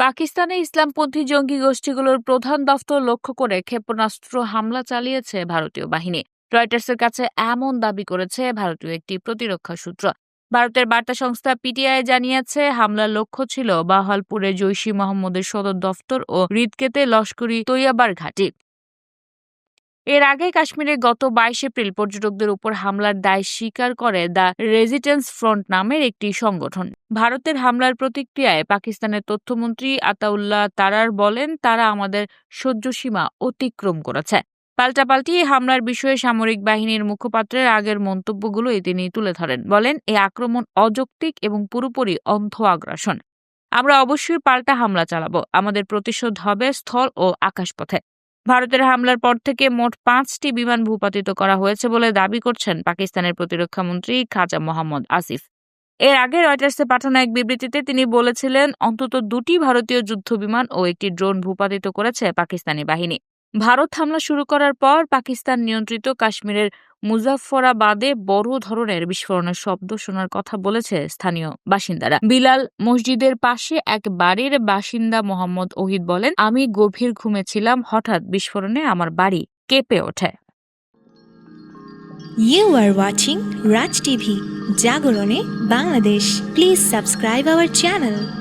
পাকিস্তানে ইসলামপন্থী জঙ্গি গোষ্ঠীগুলোর প্রধান দফতর লক্ষ্য করে ক্ষেপণাস্ত্র হামলা চালিয়েছে ভারতীয় বাহিনী। রয়টার্সের কাছে এমন দাবি করেছে ভারতীয় একটি প্রতিরক্ষা সূত্র। ভারতের বার্তা সংস্থা পিটিআই জানিয়েছে, হামলার লক্ষ্য ছিল বাহালপুরে জৈশী মোহাম্মদের সদর দফতর ও হৃদকেতে লস্করি তৈয়াবার ঘাঁটি। এর আগে কাশ্মীরে গত বাইশ এপ্রিল পর্যটকদের উপর হামলার দায় স্বীকার করে দ্য রেজিস্ট্যান্স ফ্রন্ট নামের একটি সংগঠন। ভারতের হামলার প্রতিক্রিয়ায় পাকিস্তানের তথ্যমন্ত্রী আতাউল্লাহ তারার বলেন, তারা আমাদের সহ্যসীমা অতিক্রম করেছে। পাল্টাপাল্টি এই হামলার বিষয়ে সামরিক বাহিনীর মুখপাত্রের আগের মন্তব্যগুলোই তিনি তুলে ধরেন। বলেন এই আক্রমণ অযৌক্তিক এবং পুরোপুরি অন্ধ আগ্রাসন। আমরা অবশ্যই পাল্টা হামলা চালাবো। আমাদের প্রতিশোধ হবে স্থল ও আকাশপথে। ভারতের হামলার পর থেকে মোট পাঁচটি বিমান ভূপাতিত করা হয়েছে বলে দাবি করছেন পাকিস্তানের প্রতিরক্ষা মন্ত্রী খাজা মোহাম্মদ আসিফ। এর আগে রয়টার্সে পাঠানো এক বিবৃতিতে তিনি বলেছিলেন, অন্তত দুটি ভারতীয় যুদ্ধ বিমান ও একটি ড্রোন ভূপাতিত করেছে পাকিস্তানি বাহিনী। ভারত হামলা শুরু করার পর পাকিস্তান নিয়ন্ত্রিত কাশ্মীরের মুজাফফরাবাদে বড় ধরনের বিস্ফোরণের শব্দ শোনার কথা বলেছে স্থানীয় বাসিন্দারা বিলাল মসজিদের পাশে এক বাড়ির বাসিন্দা মোহাম্মদ ওহিদ বলেন আমি গভীর ঘুমে ছিলাম হঠাৎ বিস্ফোরণে আমার বাড়ি কেঁপে ওঠে You are watching Raj TV, Jagorone, Bangladesh. Please subscribe our channel.